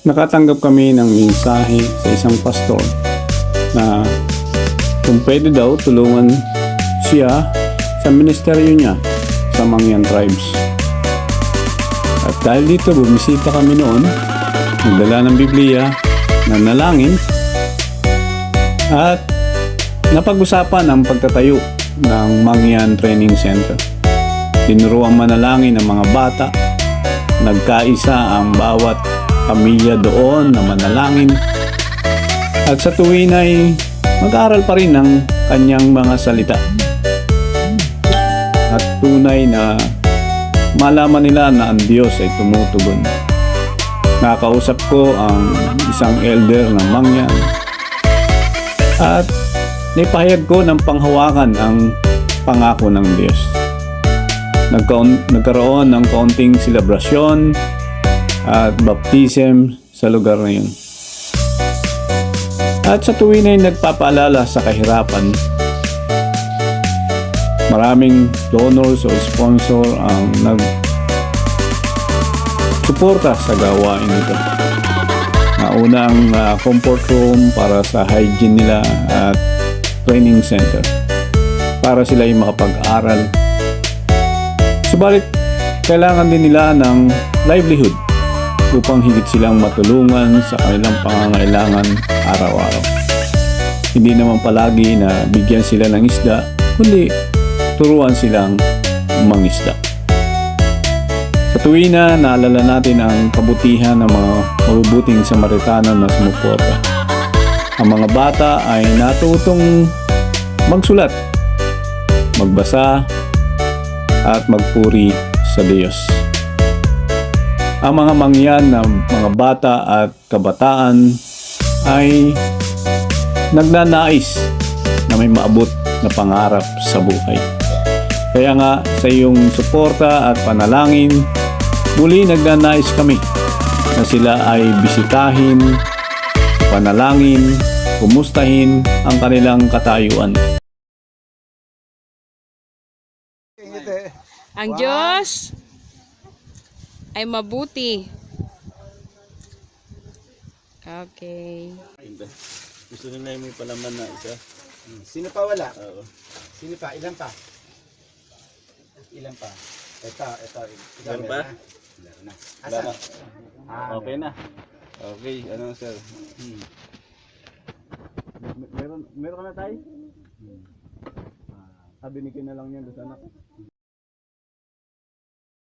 nakatanggap kami ng mensahe sa isang pastor na kung pwede daw tulungan siya sa ministeryo niya sa Mangyan Tribes. At dahil dito bumisita kami noon, nagdala ng Biblia, nanalangin, at napag-usapan ang pagtatayo ng Mangyan Training Center. Tinuruang manalangin ng mga bata, nagkaisa ang bawat pamilya doon na manalangin, at sa tuwin ay mag-aaral pa rin ng kanyang mga salita. At tunay na malaman nila na ang Diyos ay tumutugon. Nakausap ko ang isang elder ng Mangyan at naipahayag ko ng panghawakan ang pangako ng Diyos. Nagkaon, nagkaroon ng kaunting selebrasyon at baptism sa lugar na yun. At sa tuwin ay nagpapaalala sa kahirapan, maraming donors o sponsor ang nag suporta sa gawain nito. Nauna ang ah, comfort room para sa hygiene nila at training center para sila ay makapag-aral. Subalit, kailangan din nila ng livelihood upang higit silang matulungan sa kanilang pangangailangan araw-araw. Hindi naman palagi na bigyan sila ng isda, kundi turuan silang mangisda. Sa tuwi na naalala natin ang kabutihan ng mga mabubuting Samaritano na sumuporta. Ang mga bata ay natutong magsulat, magbasa, at magpuri sa Diyos. Ang mga mangyan ng mga bata at kabataan ay nagnanais na may maabot na pangarap sa buhay. Kaya nga sa iyong suporta at panalangin, muli nagnanais kami na sila ay bisitahin, panalangin, kumustahin ang kanilang katayuan. Ang Diyos ay mabuti. Okay. Gusto nila yung may palaman na isa. Sino pa wala? Oo. Sino pa? Ilan pa? Ilan pa? Ito, ito. Meron pa? Meron na. Wala Asa? na. Ah, Okay na. Okay, ano sir? Hmm. Mer- Meron, meron ka na tayo? Hmm. Ah, binigyan na lang niya doon sa anak.